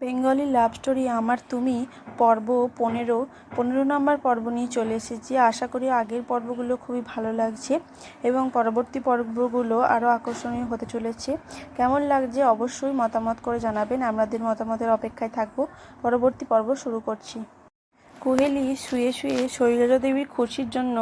Bengali love story আমার, তুমি, পর্ব পনেরো পনেরো নম্বর পর্ব নিয়ে চলে এসেছি। আশা করি আগের পর্বগুলো খুবই ভালো লাগছে এবং পরবর্তী পর্বগুলো আরও আকর্ষণীয় হতে চলেছে। কেমন লাগছে অবশ্যই মতামত করে জানাবেন। আপনাদের মতামতের অপেক্ষায় থাকব। পরবর্তী পর্ব শুরু করছি। কোহেলি শুয়ে শুয়ে শৈলজা দেবীর খুশির জন্য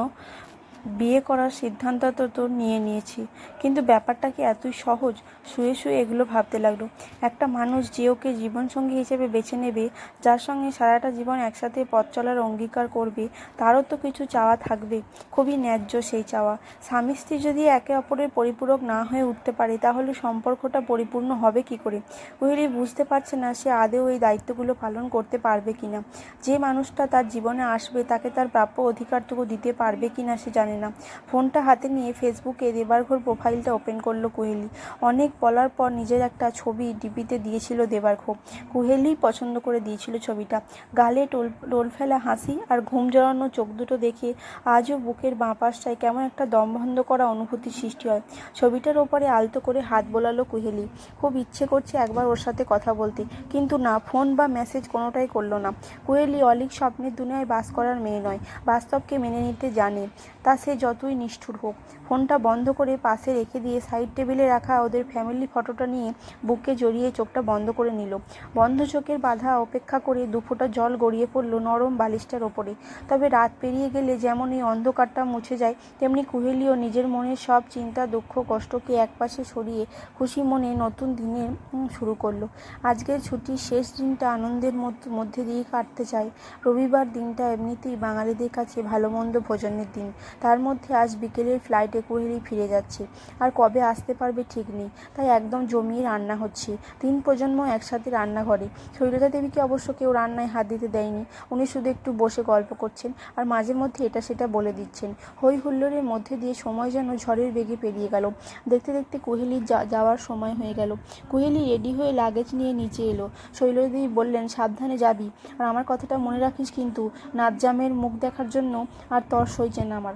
বিয়ে করার সিদ্ধান্ত তো নিয়ে নিয়েছি। কিন্তু ব্যাপারটা কি এতই সহজ? শুয়ে শুয়ে এগুলো ভাবতে লাগল। একটা মানুষ যে ওকে জীবনসঙ্গী হিসেবে বেছে নেবে, যার সঙ্গে সারাটা জীবন একসাথে পথ চলার অঙ্গীকার করবে, তারও তো কিছু চাওয়া থাকবে। খুবই ন্যায্য সেই চাওয়া। স্বামী স্ত্রী যদি একে অপরের পরিপূরক না হয়ে উঠতে পারে, তাহলে সম্পর্কটা পরিপূর্ণ হবে কি করে? কোহলি বুঝতে পারছে না সে আদেও এই দায়িত্বগুলো পালন করতে পারবে কিনা। যে মানুষটা তার জীবনে আসবে, তাকে তার প্রাপ্য অধিকারটুকু দিতে পারবে কি না সে জানে না। ফোনটা হাতে নিয়ে ফেসবুকে দেবার্ঘর প্রোফাইলটা ওপেন করল কোহেলি। অনেক বলার পর নিজের একটা ছবি ডিপিতে দিয়েছিল দেবার্ঘ কোহেলি পছন্দ করে দিয়েছিল ছবিটা। গালে টোল টোল ফেলা হাসি আর ঘুম জড়ানো চোখ দুটো দেখে আজও বুকের বাঁ পাশটায় কেমন একটা দম বন্ধ করা অনুভূতির সৃষ্টি হয়। ছবিটার ওপরে আলতো করে হাত বোলালো কুহেলি। খুব ইচ্ছে করছে একবার ওর সাথে কথা বলতে, কিন্তু না, ফোন বা মেসেজ কোনোটাই করল না। কুহেলি অলিক স্বপ্নের দুনিয়ায় বাস করার মেয়ে নয়, বাস্তবকে মেনে নিতে জানে। তা সে যতই নিষ্ঠুর হোক, ফোনটা বন্ধ করে পাশে রেখে দিয়ে সাইড টেবিলে রাখা ওদের ফ্যামিলি ফটোটা নিয়ে বুকে জড়িয়ে চোখটা বন্ধ করে নিল। বন্ধ চোখের বাধা অপেক্ষা করে দুফোঁটা জল গড়িয়ে পড়ল নরম বালিশটার ওপরে। তবে রাত পেরিয়ে গেলে যেমন এই অন্ধকারটা মুছে যায়, তেমনি কুহেলিও নিজের মনের সব চিন্তা, দুঃখ, কষ্টকে একপাশে সরিয়ে খুশি মনে নতুন দিনের শুরু করল। আজকের ছুটির শেষ দিনটা আনন্দের মধ্যে দিয়ে কাটতে চায়। রবিবার দিনটা এমনিতেই বাঙালিদের কাছে ভালো মন্দ ভোজনের দিন। তার মধ্যে আজ বিকেলের ফ্লাইটে কুহেলি ফিরে যাচ্ছে। আর কবে আসতে পারবে ঠিক নেই। তাই একদম জমিয়ে রান্না হচ্ছে। তিন প্রজন্ম একসাথে রান্নাঘরে। শৈলজা দেবীকে অবশ্য কেউ রান্নায় হাত দিতে দেয়নি। উনি শুধু একটু বসে গল্প করছেন আর মাঝে মধ্যে এটা সেটা বলে দিচ্ছেন। হই হুল্লোড়ের মধ্যে দিয়ে সময় যেন ঝড়ের বেগে পেরিয়ে গেল। দেখতে দেখতে কোহেলির যাওয়ার সময় হয়ে গেল। কোহেলি রেডি হয়ে লাগেজ নিয়ে নিচে এলো। শৈলদেবী বললেন, সাবধানে যাবি। আর আমার কথাটা মনে রাখিস কিন্তু নাজ্জামের মুখ দেখার জন্য আর তর সইছে না আমার।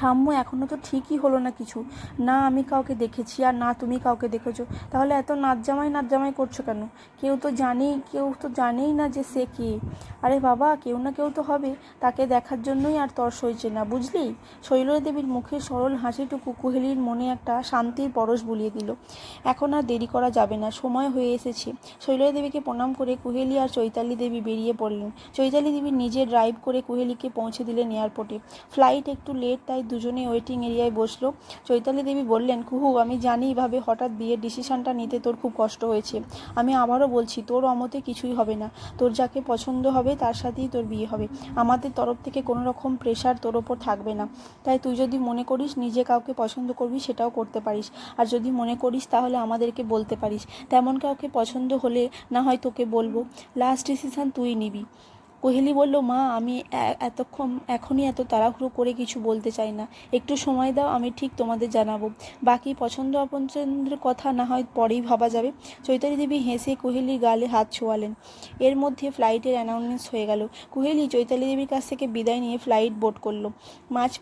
ঠাম্মু এখনও তো ঠিকই হলো না কিছু। না, আমি কাউকে দেখেছি আর না, তুমি কাউকে দেখেছ। তাহলে এত নাচ জামাই নাচ জামাই করছ কেন? কেউ তো জানেই কেউ তো জানেই না যে সে কে। আরে বাবা, কেউ না কেউ তো হবে। তাকে দেখার জন্যই আর তর সইছে না, বুঝলি? শৈলজা দেবীর মুখের সরল হাসিটুকু কুহেলির মনে একটা শান্তির পরশ বুলিয়ে দিল। এখন আর দেরি করা যাবে না, সময় হয়ে এসেছে। শৈলজা দেবীকে প্রণাম করে কুহেলি আর চৈতালি দেবী বেরিয়ে পড়লেন। চৈতালি দেবী নিজে ড্রাইভ করে কুহেলিকে পৌঁছে দিলেন এয়ারপোর্টে ফ্লাইট একটু লেট তাই দুজনে ওয়েটিং এরিয়ায় বসল। চৈতালি দেবী বললেন, কুহু, আমি জানি এভাবে হঠাৎ বিয়ের ডিসিশনটা নিতে তোর খুব কষ্ট হয়েছে। আমি আবারও বলছি, তোর অমতে কিছুই হবে না। তোর যাকে পছন্দ হবে, তার সাথেই তোর বিয়ে হবে। আমাদের তরফ থেকে কোনো রকম প্রেশার তোর ওপর থাকবে না। তাই তুই যদি মনে করিস, নিজে কাউকে পছন্দ করবি, সেটাও করতে পারিস। আর যদি মনে করিস, তাহলে আমাদেরকে বলতে পারিস। তেমন কাউকে পছন্দ হলে না হয় তোকে বলব। লাস্ট ডিসিশান তুই নিবি। কোহেলি বলল, মা, আমি এতক্ষণ, এখনই এত তাড়াহুড়ো করে কিছু বলতে চাই না। একটু সময় দাও, আমি ঠিক তোমাদের জানাব। বাকি পছন্দ অপছন্দের কথা না হয় পরেই ভাবা যাবে। চৈতালি দেবী হেসে কোহেলির গালে হাত ছোঁয়ালেন। এর মধ্যে ফ্লাইটের অ্যানাউন্স হয়ে গেল। কোহেলি চৈতালি দেবীর কাছ থেকে বিদায় নিয়ে ফ্লাইট বোট করল। মাঝ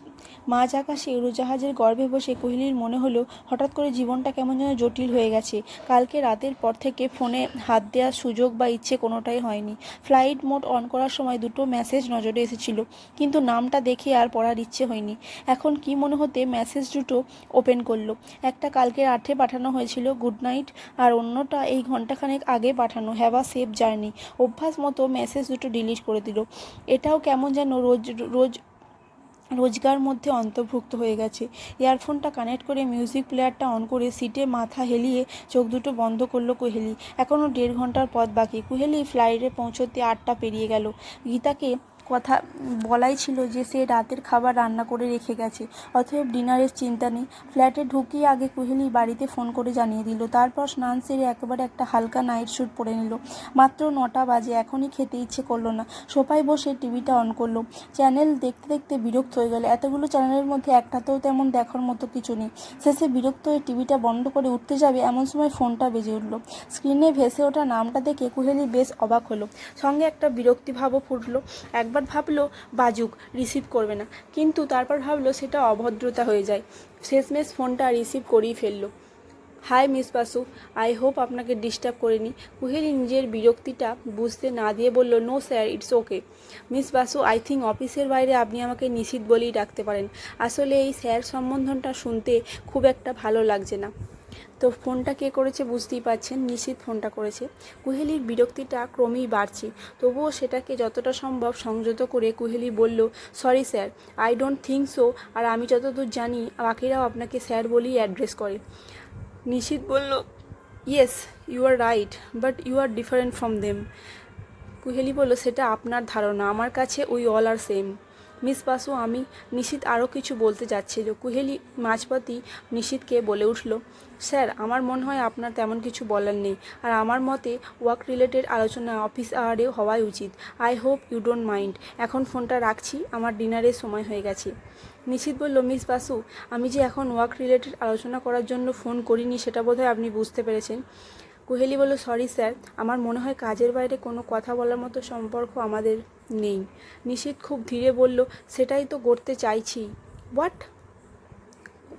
মাঝ আকাশে উড়োজাহাজের গর্ভে বসে কোহলির মনে হলো, হঠাৎ করে জীবনটা কেমন যেন জটিল হয়ে গেছে। কালকে রাতের পর থেকে ফোনে হাত দেওয়ার সুযোগ বা ইচ্ছে কোনোটাই হয়নি। ফ্লাইট মোড অন করার সময় দুটো মেসেজ নজরে এসেছিল, কিন্তু নামটা দেখে আর পড়ার ইচ্ছে হয়নি। এখন কি মনে হতে মেসেজ দুটো ওপেন করল? একটা কালকে আঠে পাঠানো হয়েছিল গুড নাইট আর অন্যটা এই ঘন্টাখানেক আগে পাঠানো হ্যাভা সেফ জার্নি অভ্যাস মতো মেসেজ দুটো ডিলিট করে দিল। এটাও কেমন যেন রোজ রোজ রোজগার মধ্যে অন্তর্ভুক্ত হয়ে গেছে। ইয়ারফোনটা কানেক্ট করে মিউজিক প্লেয়ারটা অন করে সিটে মাথা হেলিয়ে চোখ দুটো বন্ধ করল কোহেলি। এখনও দেড় ঘণ্টার পথ বাকি। কুহেলি ফ্লাইটে পৌঁছতে আটটা পেরিয়ে গেল। গীতাকে কথা বলাই ছিল যে সে রাতের খাবার রান্না করে রেখে গেছে। অতএব ডিনারের চিন্তা নেই। ফ্ল্যাটে ঢুকিয়ে আগে কুহেলি বাড়িতে ফোন করে জানিয়ে দিল। তারপর স্নান সেরে একেবারে একটা হালকা নাইট শ্যুট পরে নিল। মাত্র নটা বাজে, এখনই খেতে ইচ্ছে করল না। সোফায় বসে টিভিটা অন করল। চ্যানেল দেখতে দেখতে বিরক্ত হয়ে গেল। এতগুলো চ্যানেলের মধ্যে একটাতেও তেমন দেখার মতো কিছু নেই। শেষে বিরক্ত হয়ে টিভিটা বন্ধ করে উঠতে যাবে এমন সময় ফোনটা বেজে উঠল। স্ক্রিনে ভেসে ওঠা নামটা দেখে কুহেলি বেশ অবাক হলো। সঙ্গে একটা বিরক্তিভাবও ফুটলো। একবার একবার ভাবলো, বাজুক রিসিভ করবে না। কিন্তু তারপর ভাবলো, সেটা অভদ্রতা হয়ে যায়। শেষমেশ ফোনটা রিসিভ করেই ফেলল। Hi miss Basu I hope আপনাকে ডিস্টার্ব করিনি। কুহেলি নিজের বিরক্তিটা বুঝতে না দিয়ে বলল no sir it's okay miss Basu I think অফিসের বাইরে আপনি আমাকে নিশিত বলেই ডাকতে পারেন। আসলে এই স্যার সম্বোধনটা শুনতে খুব একটা ভালো লাগছে না। তো ফোনটা কে করেছে বুঝতেই পারছেন, নিশিত ফোনটা করেছে। কুহেলির বিরক্তিটা ক্রমেই বাড়ছে, তবুও সেটাকে যতটা সম্ভব সংযত করে কুহেলি বলল sorry sir I don't think so আর আমি যতদূর জানি, বাকিরাও আপনাকে স্যার বলেই অ্যাড্রেস করে। নিশিত বলল yes you are right but you are different from them Kuheli বলল, সেটা আপনার ধারণা, আমার কাছে we all are same miss Basu, আমি নিশিত আরও কিছু বলতে যাচ্ছিল কুহেলি মাঝপতি নিশিতকে বলে উঠল স্যার, আমার মনে হয় আপনার তেমন কিছু বলার নেই। আর আমার মতে ওয়ার্ক রিলেটেড আলোচনা অফিস আওয়ারে হওয়াই উচিত। I hope you don't mind এখন ফোনটা রাখছি, আমার ডিনারের সময় হয়ে গেছে। নিশিত বলল মিস বাসু, আমি যে এখন ওয়ার্ক রিলেটেড আলোচনা করার জন্য ফোন করিনি, সেটা বোধহয় আপনি বুঝতে পেরেছেন। কুহেলি বলল সরি স্যার, আমার মনে হয় কাজের বাইরে কোনো কথা বলার মতো সম্পর্ক আমাদের নেই। নিশিত খুব ধীরে বলল, সেটাই তো করতে চাইছি। হোয়াট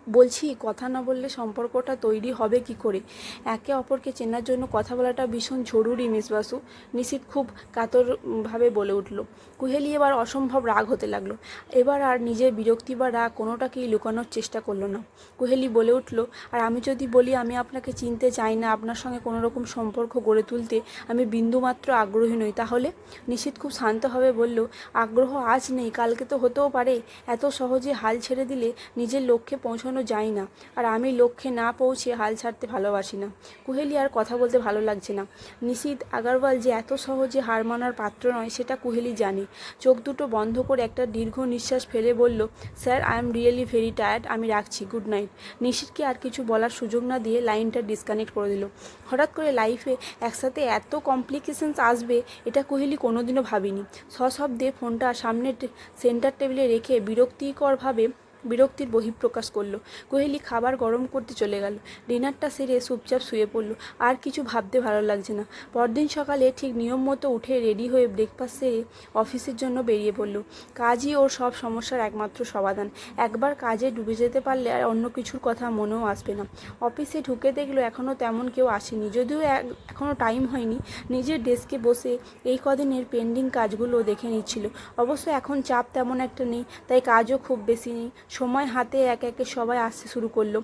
বলছি, কথা না বললে সম্পর্কটা তৈরি হবে কি করে? একে অপরকে চেনার জন্য কথা বলাটা ভীষণ জরুরি, মিস বাসু। নিশিত খুব কাতরভাবে বলে উঠল। কুহেলি এবার অসম্ভব রাগ হতে লাগল। এবার আর নিজের বিরক্তি বা রাগ কোনোটাকেই লুকানোর চেষ্টা করল না। কুহেলি বলে উঠল, আর আমি যদি বলি আমি আপনাকে চিনতে চাই না, আপনার সঙ্গে কোনো রকম সম্পর্ক গড়ে তুলতে আমি বিন্দুমাত্র আগ্রহী নই, তাহলে? নিশিত খুব শান্তভাবে বলল, আগ্রহ আজ নেই, কালকে তো হতেও পারে। এত সহজে হাল ছেড়ে দিলে নিজের লক্ষ্যে পৌঁছানো যায় না। আর আমি লক্ষ্যে না পৌঁছে হাল ছাড়তে ভালোবাসি না। কুহেলি আর কথা বলতে ভালো লাগছে না। নিশিত আগারওয়াল যে এত সহজে হার মানার পাত্র নয়, সেটা কুহেলি জানে। চোখ দুটো বন্ধ করে একটা দীর্ঘ নিঃশ্বাস ফেলে বলল, sir, I am really very tired, আমি রাখছি, গুড নাইট। নিশিতকে আর কিছু বলার সুযোগ না দিয়ে লাইনটা ডিসকানেক্ট করে দিল। হঠাৎ করে লাইফে একসাথে এত কমপ্লিকেশনস আসবে, এটা কোহলি কোনোদিনও ভাবিনি। সশব্দে ফোনটা সামনের সেন্টার টেবিলে রেখে বিরক্তিকরভাবে বিরক্তির বহিঃপ্রকাশ করল। কোহেলি খাবার গরম করতে চলে গেল। ডিনারটা সেরে চুপচাপ শুয়ে পড়ল। আর কিছু ভাবতে ভালো লাগছে না। পরদিন সকালে ঠিক নিয়ম মতো উঠে রেডি হয়ে ব্রেকফাস্ট সেরে অফিসের জন্য বেরিয়ে পড়ল। কাজই ওর সব সমস্যার একমাত্র সমাধান। একবার কাজে ডুবে যেতে পারলে আর অন্য কিছুর কথা মনেও আসবে না। অফিসে ঢুকে দেখল এখনও তেমন কেউ আসেনি। যদিও এখনও টাইম হয়নি। নিজের ডেস্কে বসে এই কদিনের পেন্ডিং কাজগুলো দেখে নিচ্ছিল। অবশ্য এখন চাপ তেমন একটা নেই, তাই কাজও খুব বেশি নেই। সময় হাতে একে একে সবাই আসতে শুরু করল।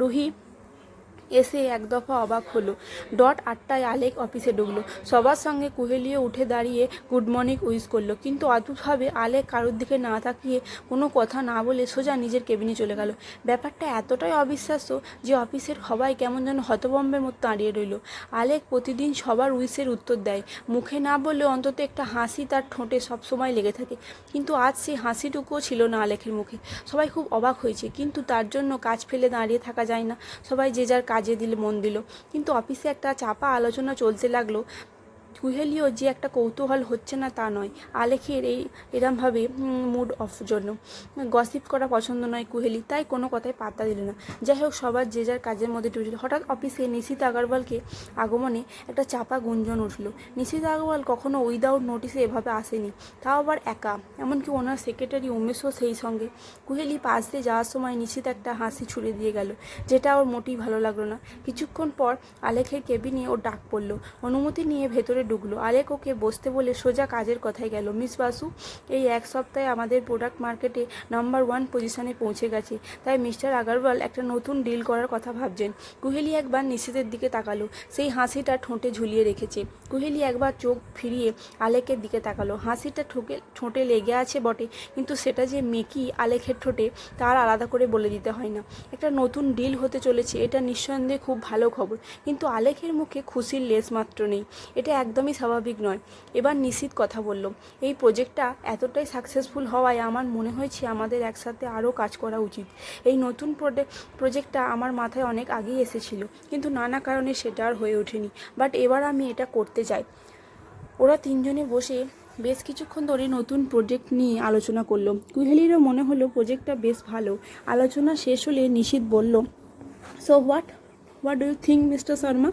রুহি এসে এক দফা অবাক হলো। ডট আটটায় আলেক অফিসে ঢুকলো। সবার সঙ্গে কুহেলিও উঠে দাঁড়িয়ে গুড মর্নিং উইশ করল। কিন্তু অদ্ভুতভাবে আলেক কারোর দিকে না তাকিয়ে কোনো কথা না বলে সোজা নিজের কেবিনে চলে গেল। ব্যাপারটা এতটাই অবিশ্বাস্য যে অফিসের সবাই কেমন যেন হতবম্বের মতো দাঁড়িয়ে রইল। আলেক প্রতিদিন সবার উইশের উত্তর দেয়। মুখে না বললেও অন্তত একটা হাসি তার ঠোঁটে সবসময় লেগে থাকে। কিন্তু আজ সেই হাসিটুকুও ছিল না আলেখের মুখে। সবাই খুব অবাক হয়েছে, কিন্তু তার জন্য কাজ ফেলে দাঁড়িয়ে থাকা যায় না। সবাই যে যার কাজে দিলে মন দিল। কিন্তু অফিসে একটা চাপা আলোচনা চলতে লাগল। কুহেলিও যে একটা কৌতূহল হচ্ছে না তা নয়। আলেখের এই এরমভাবে মুড অফ জন্য। গসিপ করা পছন্দ নয় কুহেলি, তাই কোনো কথায় পাত্তা দিল না। যাই হোক সবার যে যার কাজের মধ্যে ডুবেছিল হঠাৎ অফিসে নিশিত আগরওয়ালকে আগমনে একটা চাপা গুঞ্জন উঠল। নিশিত আগরওয়াল কখনো উইদাউট নোটিসে এভাবে আসেনি। তাও আবার একা। এমনকি ওনার সেক্রেটারি উমেশও সেই সঙ্গে। কুহেলি পাশ দিয়ে যাওয়ার সময় নিশিত একটা হাসি ছুড়ে দিয়ে গেল, যেটা ওর মোটেই ভালো লাগল না। কিছুক্ষণ পর আলেখের কেবিনে ওর ডাক পড়ল। অনুমতি নিয়ে ভেতরে ঢুকলো আলেক ওকে বসতে বলে সোজা কাজের কথায় গেল। মিস বাসু, এই এক সপ্তাহে আমাদের প্রোডাক্ট মার্কেটে নাম্বার ওয়ান পজিশনে পৌঁছে গেছে। তাই মিস্টার আগারওয়াল একটা নতুন ডিল করার কথা ভাবছেন। কুহেলি একবার নিশিতের দিকে তাকালো। সেই হাসিটা ঠোঁটে ঝুলিয়ে রেখেছে। কুহেলি একবার চোখ ফিরিয়ে আলেকের দিকে তাকালো। হাসিটা ঠোকে, ঠোঁটে লেগে আছে বটে, কিন্তু সেটা যে মেকি আলেখের ঠোঁটে তার আলাদা করে বলে দিতে হয় না। একটা নতুন ডিল হতে চলেছে, এটা নিঃসন্দেহে খুব ভালো খবর। কিন্তু আলেখের মুখে খুশির লেশ মাত্র নেই। এটা একদমই স্বাভাবিক নয়। এবার নিশ্চিত কথা বলল, এই প্রজেক্টটা এতটাই সাকসেসফুল হওয়ায় আমার মনে হয়েছে আমাদের একসাথে আরও কাজ করা উচিত। এই নতুন প্রজেক্টটা আমার মাথায় অনেক আগেই এসেছিল, কিন্তু নানা কারণে সেটা আর হয়ে ওঠেনি। বাট এবার আমি এটা করতে চাই। ওরা তিনজনে বসে বেশ কিছুক্ষণ ধরে নতুন প্রজেক্ট নিয়ে আলোচনা করল। কুহেলিরও মনে হলো প্রজেক্টটা বেশ ভালো। আলোচনা শেষ হলে নিশিত বলল so what what do you think mister Sharma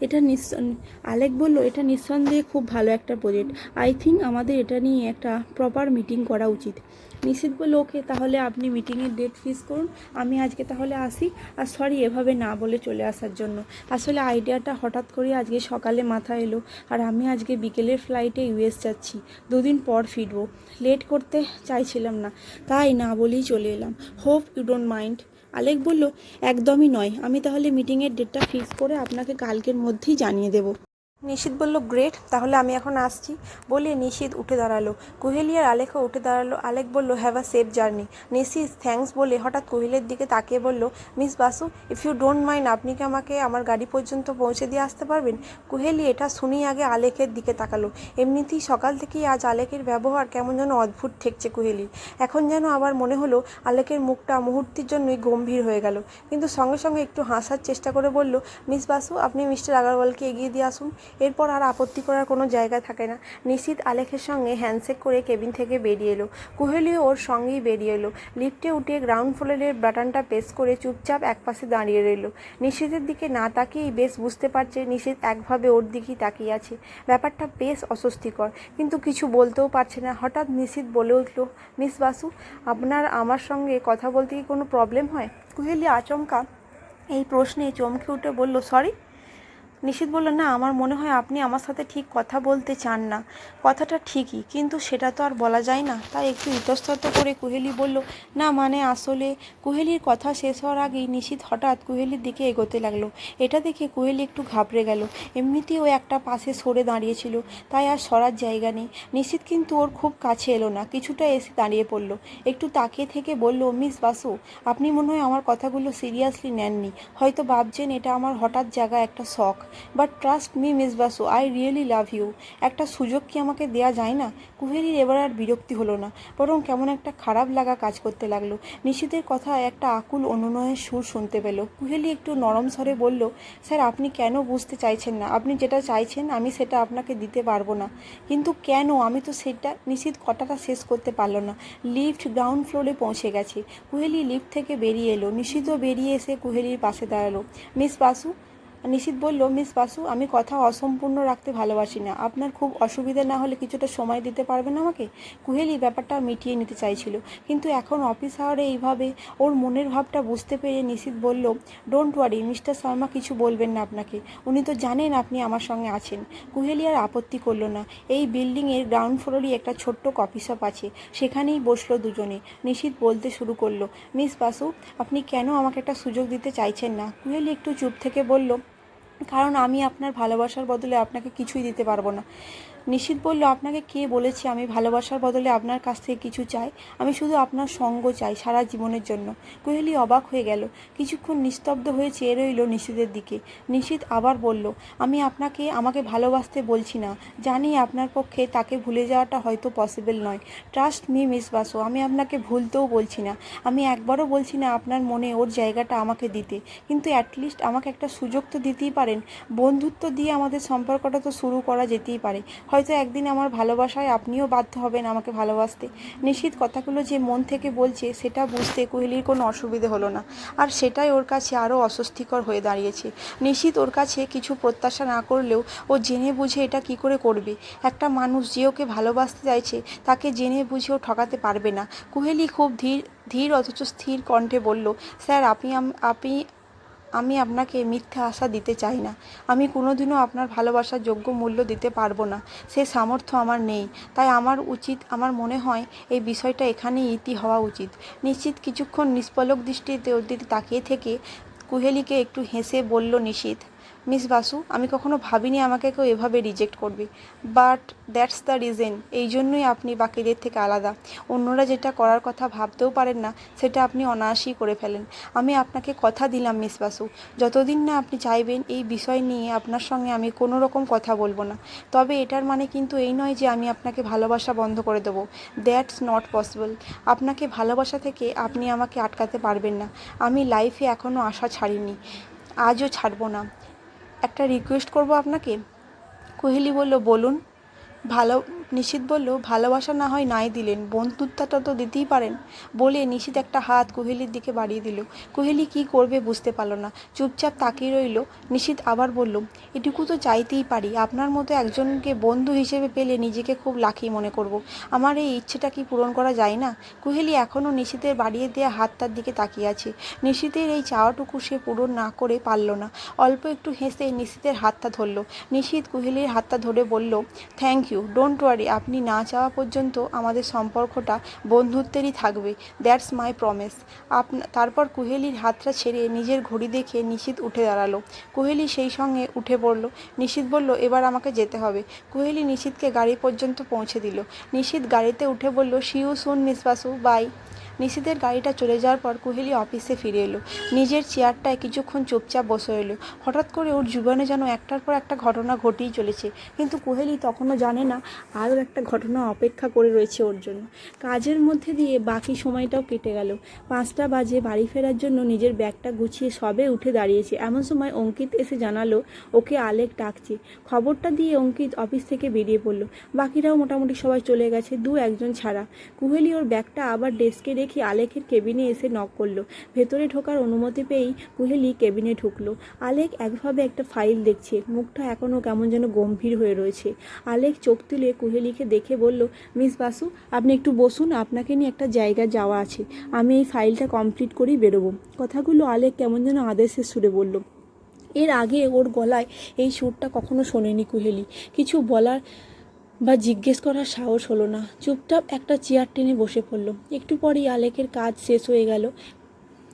এটা নিঃসন আলেক বলল, এটা নিঃসন্দেহে খুব ভালো একটা প্রজেক্ট আই থিঙ্ক আমাদের এটা নিয়ে একটা প্রপার মিটিং করা উচিত। নিশ্চিত বলল, ওকে, তাহলে আপনি মিটিংয়ের ডেট ফিক্স করুন। আমি আজকে তাহলে আসি। আর সরি এভাবে না বলে চলে আসার জন্য। আসলে আইডিয়াটা হঠাৎ করে আজকে সকালে মাথা এলো। আর আমি আজকে বিকেলের ফ্লাইটে ইউএস যাচ্ছি। দুদিন পর ফিরবো। লেট করতে চাইছিলাম না। তাই না বলেই চলে এলাম। Hope you don't mind Alek বলল, একদমই নয়। আমি তাহলে মিটিংয়ের ডেটটা ফিক্স করে আপনাকে কালকের মধ্যেই জানিয়ে দেবো। নিশিত বলল, গ্রেট, তাহলে আমি এখন আসছি। বলে নিশিত উঠে দাঁড়াল। কোহেলি আর আলেকও উঠে দাঁড়াল। আলেক বলল, have a safe journey. Nishit, thanks, বলে হঠাৎ কোহেলের দিকে তাকিয়ে বলল, miss Basu, if you don't mind, আপনি কি আমাকে আমার গাড়ি পর্যন্ত পৌঁছে দিয়ে আসতে পারবেন? কোহেলি এটা শুনেই আগে আলেকের দিকে তাকালো। এমনিতেই সকাল থেকেই আজ আলেকের ব্যবহার কেমন যেন অদ্ভুত ঠেকছে কোহেলি। এখন যেন আবার মনে হলো আলেকের মুখটা মুহূর্তের জন্যই গম্ভীর হয়ে গেল। কিন্তু সঙ্গে সঙ্গে একটু হাসার চেষ্টা করে বলল, মিস বাসু, আপনি মিস্টার আগারওয়ালকে এগিয়ে দিয়ে আসুন। এরপর আর আপত্তি করার কোনো জায়গা থাকে না। নিশিত আলেখের সঙ্গে হ্যান্ডশেক করে কেবিন থেকে বেরিয়ে এলো। কুহেলিও ওর সঙ্গেই বেরিয়ে এলো। লিফটে উঠে গ্রাউন্ড ফ্লোরের বাটনটা প্রেস করে চুপচাপ একপাশে দাঁড়িয়ে রইল। নিশিতের দিকে না তাকিয়েই বেশ বুঝতে পারছে নিশিত একভাবে ওর দিকেই তাকিয়ে আছে। ব্যাপারটা বেশ অস্বস্তিকর, কিন্তু কিছু বলতেও পারছে না। হঠাৎ নিশিত বলে উঠল, মিস বাসু, আপনার আমার সঙ্গে কথা বলতে কি কোনো প্রবলেম হয়? কুহেলি আচমকা এই প্রশ্নে চমকে উঠে বলল, সরি নিশিত বলল না, আমার মনে হয় আপনি আমার সাথে ঠিক কথা বলতে চান না। কথাটা ঠিকই, কিন্তু সেটা তো আর বলা যায় না। তাই একটু ইতস্তত করে কুহেলি বলল, না মানে আসলে কুহেলির কথা শেষ হওয়ার আগেই নিশিত হঠাৎ কুহেলির দিকে এগোতে লাগল। এটা দেখে কুহেলি একটু ঘাবড়ে গেল। এমনিতেই ও একটা পাশে সরে দাঁড়িয়েছিল, তাই আর সরার জায়গা নেই। নিশিত কিন্তু ওর খুব কাছে এলো না, কিছুটা এসে দাঁড়িয়ে পড়ল। একটু তাকিয়ে থেকে বলল, মিস বাসু, আপনি মনে হয় আমার কথাগুলো সিরিয়াসলি নেননি। হয়তো ভাবছেন এটা আমার হঠাৎ জায়গা একটা শখ। But trust me miss Basu I really love you একটা সুযোগ কি আমাকে দেয়া যায় না? কুহেলির এবার আর বিরক্তি হলো না, বরং কেমন একটা খারাপ লাগা কাজ করতে লাগল। নিশিতের কথায় একটা আকুল অনুনয়ের সুর শুনতে পেল। কুহেলি একটু নরম স্বরে বলল, স্যার, আপনি কেন বুঝতে চাইছেন না? আপনি যেটা চাইছেন, আমি সেটা আপনাকে দিতে পারব না। কিন্তু কেন? আমি তো সেটা নিশ্চিত কথাটা শেষ করতে পারল না। লিফট গ্রাউন্ড ফ্লোরে পৌঁছে গেছে। কুহেলি লিফট থেকে বেরিয়ে এলো। নিশিতও বেরিয়ে এসে কুহেলির পাশে দাঁড়াল। মিস বাসু নিশিত বলল, মিস বাসু, আমি কথা অসম্পূর্ণ রাখতে ভালোবাসি না। আপনার খুব অসুবিধা না হলে কিছুটা সময় দিতে পারবেন আমাকে? কুহেলি ব্যাপারটা মিটিয়ে নিতে চাইছিল। কিন্তু এখন অফিস আওয়ারে এইভাবে ওর মনের ভাবটা বুঝতে পেরে নিশিত বলল ডোন্ট ওয়ারি মিস্টার শর্মা কিছু বলবেন না আপনাকে। উনি তো জানেন আপনি আমার সঙ্গে আছেন। কুহেলি আর আপত্তি করল না। এই বিল্ডিংয়ের গ্রাউন্ড ফ্লোরই একটা ছোট্ট কফি শপ আছে। সেখানেই বসল দুজনে। নিশিত বলতে শুরু করল, মিস বাসু, আপনি কেন আমাকে একটা সুযোগ দিতে চাইছেন না? কুহেলি একটু চুপ থেকে বলল কারণ আমি আপনার ভালোবাসার বদলে আপনাকে কিছুই দিতে পারব না। নিশিত বলল, আপনাকে কে বলেছে আমি ভালোবাসার বদলে আপনার কাছ থেকে কিছু চাই? আমি শুধু আপনার সঙ্গ চাই সারা জীবনের জন্য। কোহেলি অবাক হয়ে গেল। কিছুক্ষণ নিস্তব্ধ হয়ে চেয়ে রইল নিশিতের দিকে। নিশিত আবার বলল, আমি আপনাকে, আমাকে ভালোবাসতে বলছি না। জানি আপনার পক্ষে তাকে ভুলে যাওয়াটা হয়তো পসিবল নয়। ট্রাস্ট মি মিস বাসো আমি আপনাকে ভুলতেও বলছি না। আমি একবারও বলছি না আপনার মনে ওর জায়গাটা আমাকে দিতে। কিন্তু অ্যাটলিস্ট আমাকে একটা সুযোগ তো দিতেই পারেন। বন্ধুত্ব দিয়ে আমাদের সম্পর্কটা তো শুরু করা যেতেই পারে। হয়তো একদিন আমার ভালোবাসায় আপনিও বাধ্য হবেন আমাকে ভালোবাসতে। নিশ্চিত কথাগুলো যে মন থেকে বলছে, সেটা বুঝতে কোহলির কোনো অসুবিধে হলো না। আর সেটাই ওর কাছে আরও অস্বস্তিকর হয়ে দাঁড়িয়েছে। নিশ্চিত ওর কাছে কিছু প্রত্যাশা না করলেও ও জেনে বুঝে এটা কি করে করবে। একটা মানুষ যে ওকে ভালোবাসতে চাইছে, তাকে জেনে বুঝেও ঠকাতে পারবে না। কোহেলি খুব ধীর ধীর অথচ স্থির কণ্ঠে বলল, স্যার, আপনি আপনি আমি আপনাকে মিথ্যা আশা দিতে চাই না। আমি কোনোদিনও আপনার ভালোবাসার যোগ্য মূল্য দিতে পারব না। সে সামর্থ্য আমার নেই। তাই আমার উচিত, আমার মনে হয় এই বিষয়টা এখানেই ইতি হওয়া উচিত। নিশ্চিত কিছুক্ষণ নিষ্পলক দৃষ্টিতে ওর দিকে তাকিয়ে থেকে কুহেলিকে একটু হেসে বলল, নিশীথ মিস বাসু, আমি কখনো ভাবিনি আমাকে কেউ এভাবে রিজেক্ট করবে। বাট দ্যাটস দ্য রিজন এই জন্যই আপনি বাকিদের থেকে আলাদা। অন্যরা যেটা করার কথা ভাবতেও পারেন না, সেটা আপনি অনায়াসেই করে ফেলেন। আমি আপনাকে কথা দিলাম, মিস বাসু। যতদিন না আপনি চাইবেন এই বিষয় নিয়ে আপনার সঙ্গে আমি কোনো রকম কথা বলব না। তবে এটার মানে কিন্তু এই নয় যে আমি আপনাকে ভালোবাসা বন্ধ করে দেবো। দ্যাটস নট পসিবল আপনাকে ভালোবাসা থেকে আপনি আমাকে আটকাতে পারবেন না। আমি লাইফে এখনও আশা ছাড়িনি। আজও ছাড়বো না। একটা রিকোয়েস্ট করব আপনাকে। কোহেলি বলল বলুন। ভালো, নিশীত বলল ভালোবাসা না হয় নাই দিলেন। বন্ধুত্বটা তো দিতেই পারেন। বলে নিশীত একটা হাত কুহেলির দিকে বাড়িয়ে দিল। কুহেলি কি করবে বুঝতে পারল না। চুপচাপ তাকিয়ে রইল। নিশীত আবার বলল, এটুকু তো চাইতেই পারি। আপনার মতো একজনকে বন্ধু হিসেবে পেলে নিজেকে খুব লাকি মনে করব। আমার এই ইচ্ছেটা কি পূরণ করা যায় না? কুহেলি এখনও নিশীতের বাড়িয়ে দেওয়া হাতটার দিকে তাকিয়ে আছে। নিশীতের এই চাওয়াটুকু সে পূরণ না করে পারল না। অল্প একটু হেসে নিশীতের হাতটা ধরল। নিশীত কুহেলির হাতটা ধরে বলল, থ্যাংক ইউ, ডোন্ট ওয়ারি, আপনি না চাওয়া পর্যন্ত আমাদের সম্পর্কটা বন্ধুত্বেরই থাকবে। That's my promise. আপনা তারপর কুহেলির হাতটা ছেড়ে নিজের ঘড়ি দেখে নিশীত উঠে দাঁড়াল। কুহেলি সেই সঙ্গে উঠে পড়ল। নিশীত বলল, এবার আমাকে যেতে হবে। কুহেলি নিশীতকে গাড়ি পর্যন্ত পৌঁছে দিল। নিশীত গাড়িতে উঠে বলল শিউ সুন মিসবাসু বাই নিশীতের গাড়িটা চলে যাওয়ার পর কুহেলি অফিসে ফিরে এলো। নিজের চেয়ারটায় কিছুক্ষণ চুপচাপ বসে এলো হঠাৎ করে ওর জীবনে যেন একটার পর একটা ঘটনা ঘটেই চলেছে। কিন্তু কুহেলি তখনও জানে না আরও একটা ঘটনা অপেক্ষা করে রয়েছে ওর জন্য। কাজের মধ্যে দিয়ে বাকি সময়টাও কেটে গেল। পাঁচটা বাজে বাড়ি ফেরার জন্য নিজের ব্যাগটা গুছিয়ে সবে উঠে দাঁড়িয়েছে। এমন সময় অঙ্কিত এসে জানালো, ওকে আলেক ডাকছে। খবরটা দিয়ে অঙ্কিত অফিস থেকে বেরিয়ে পড়ল। বাকিরাও মোটামুটি সবাই চলে গেছে, দু একজন ছাড়া। কুহেলি ওর ব্যাগটা আবার ডেস্কে রেখে আলেকের কেবিনে এসে নক করল। ভেতরে ঢোকার অনুমতি পেয়েই কুহেলি কেবিনে ঢুকলো। আলেক একভাবে একটা ফাইল দেখছে। মুখটা এখনও কেমন যেন গম্ভীর হয়ে রয়েছে। আলেক চোখ তুলে কুহেলিকে দেখে বলল, মিস বাসু, আপনি একটু বসুন, আপনাকে নিয়ে একটা জায়গায় যাওয়া আছে। আমি এই ফাইলটা কমপ্লিট করেই বেরোবো। কথাগুলো আলেক কেমন যেন আদেশের সুরে বলল। এর আগে ওর গলায় এই সুরটা কখনো শোনেনি কুহেলি। কিছু বলার বা জিজ্ঞেস করার সাহস হলো না। চুপটাপ একটা চেয়ার টেনে বসে পড়ল। একটু পরেই আলেকের কাজ শেষ হয়ে গেল।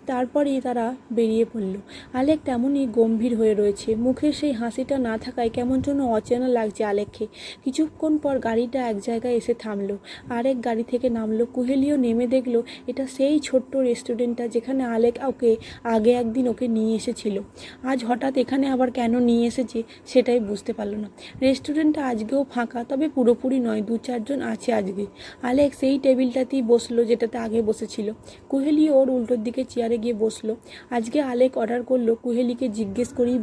তারপরেই তারা বেরিয়ে পড়ল। আলেক তেমনই গম্ভীর হয়ে রয়েছে। মুখে সেই হাসিটা না থাকায় কেমন যেন অচেনা লাগছে আলেককে। কিছুক্ষণ পর গাড়িটা এক জায়গায় এসে থামলো। আরেক গাড়ি থেকে নামলো। কুহেলিও নেমে দেখল, এটা সেই ছোট্ট রেস্টুরেন্টটা যেখানে আলেক ওকে আগে একদিন ওকে নিয়ে এসেছিল। আজ হঠাৎ এখানে আবার কেন নিয়ে এসেছে সেটাই বুঝতে পারল না। রেস্টুরেন্টটা আজকেও ফাঁকা, তবে পুরোপুরি নয়, দু চারজন আছে আজকে। আলেক সেই টেবিলটাতেই বসল যেটাতে আগে বসেছিল। কুহেলি ওর উল্টোর দিকে চেয়ারে গিয়ে বসল। আজকে আলেক অর্ডার করল কুহেলিকে জিজ্ঞেস করেই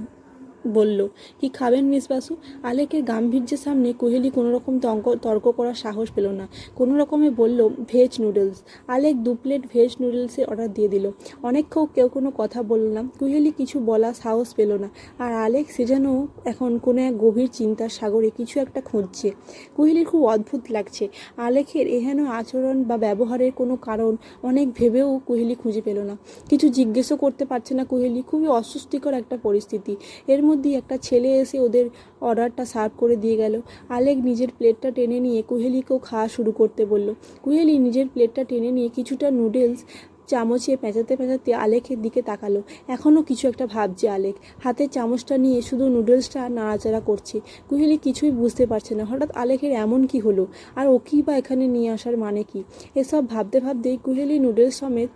বলল, কি খাবেন মিস বাসু? আলেকের গাম্ভীর্যের সামনে কোহেলি কোনো রকম তর্ক করার সাহস পেল না। কোনো রকমে বলল, ভেজ নুডলস। আলেক দু প্লেট ভেজ নুডলসের অর্ডার দিয়ে দিল। অনেকক্ষণ কেউ কোনো কথা বলল না। কুহেলি কিছু বলা সাহস পেল না। আর আলেক সে যেন এখন কোনো এক গভীর চিন্তার সাগরে কিছু একটা খুঁজছে। কুহেলির খুব অদ্ভুত লাগছে। আলেকের এহেন আচরণ বা ব্যবহারের কোনো কারণ অনেক ভেবেও কুহেলি খুঁজে পেল না। কিছু জিজ্ঞেসও করতে পারছে না কুহেলি। খুবই অস্বস্তিকর একটা পরিস্থিতি। এর মধ্যেই একটা ছেলে এসে ওদের অর্ডারটা সার্ভ করে দিয়ে গেল। আলেক নিজের প্লেটটা টেনে নিয়ে কুহেলিকেও খাওয়া শুরু করতে বলল। কুহেলি নিজের প্লেটটা টেনে নিয়ে কিছুটা নুডলস চামচে পেঁচাতে পেঁচাতে আলেকের দিকে তাকালো। এখনও কিছু একটা ভাবছে আলেক। হাতে চামচটা নিয়ে শুধু নুডলসটা নাড়াচাড়া করছে। কুহেলি কিছুই বুঝতে পারছে না। হঠাৎ আলেকের এমন কি হলো? আর ও কী বা এখানে নিয়ে আসার মানে কি? এসব ভাবতে ভাবতেই কুহেলি নুডলস সমেত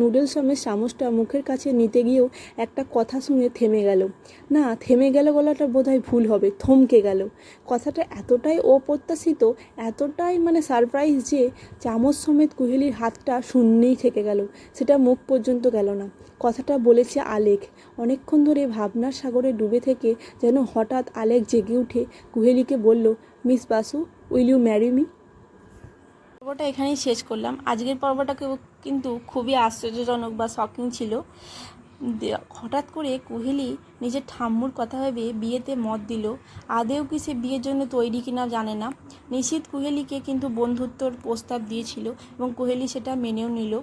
নুডলস সমেত চামচটা মুখের কাছে নিতে গিয়েও একটা কথা শুনে থেমে গেল। না, থেমে গেল গলাটা বোধহয় ভুল হবে, থমকে গেল। কথাটা এতটাই অপ্রত্যাশিত, এতটাই মানে সারপ্রাইজ যে চামচ সমেত কুহেলির হাতটা শূন্যেই থেকে গেল, সেটা মুখ পর্যন্ত গেল না। কথাটা বলেছে আলেক অনেকক্ষণ ধরে ভাবনার সাগরে ডুবে থেকে যেন হঠাৎ আলেক জেগে উঠে কুহেলিকে বলল miss Basu will you marry me পর্বটা এখানেই শেষ করলাম। আজকের পর্বটা কিন্তু খুবই আশ্চর্যজনক বা শকিং ছিল। হঠাৎ করে কুহেলি নিজের ঠাম্মুর কথা ভেবে বিয়েতে মত দিল। আদেও কি সে বিয়ের জন্য তৈরি কিনা জানে না। নিশীত কুহেলিকে কিন্তু বন্ধুত্বর প্রস্তাব দিয়েছিল এবং কোহেলি সেটা মেনেও নিল।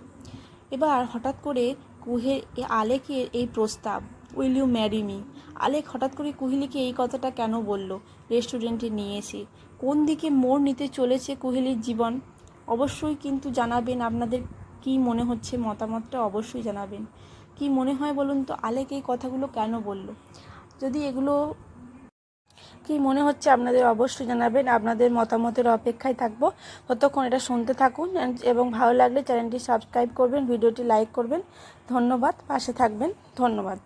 এবার হঠাৎ করে কুহে আলেকের এই প্রস্তাব will you marry me Alek হঠাৎ করে কুহেলিকে এই কথাটা কেন বলল? রেস্টুরেন্টে নিয়ে এসে। কোন দিকে মোড় নিতে চলেছে কুহেলির জীবন? অবশ্যই কিন্তু জানাবেন আপনাদের কি মনে হচ্ছে মতামতটা অবশ্যই জানাবেন। কি মনে হয় বলুন তো, আলেক এই কথাগুলো কেন বলল? যদি এগুলো কি মনে হচ্ছে আপনাদের অবশ্যই জানাবেন, আপনাদের মতামতের অপেক্ষায় থাকব। ততক্ষণ এটা শুনতে থাকুন এবং ভালো লাগলে চ্যানেলটি সাবস্ক্রাইব করবেন, ভিডিওটি লাইক করবেন। ধন্যবাদ, পাশে থাকবেন, ধন্যবাদ।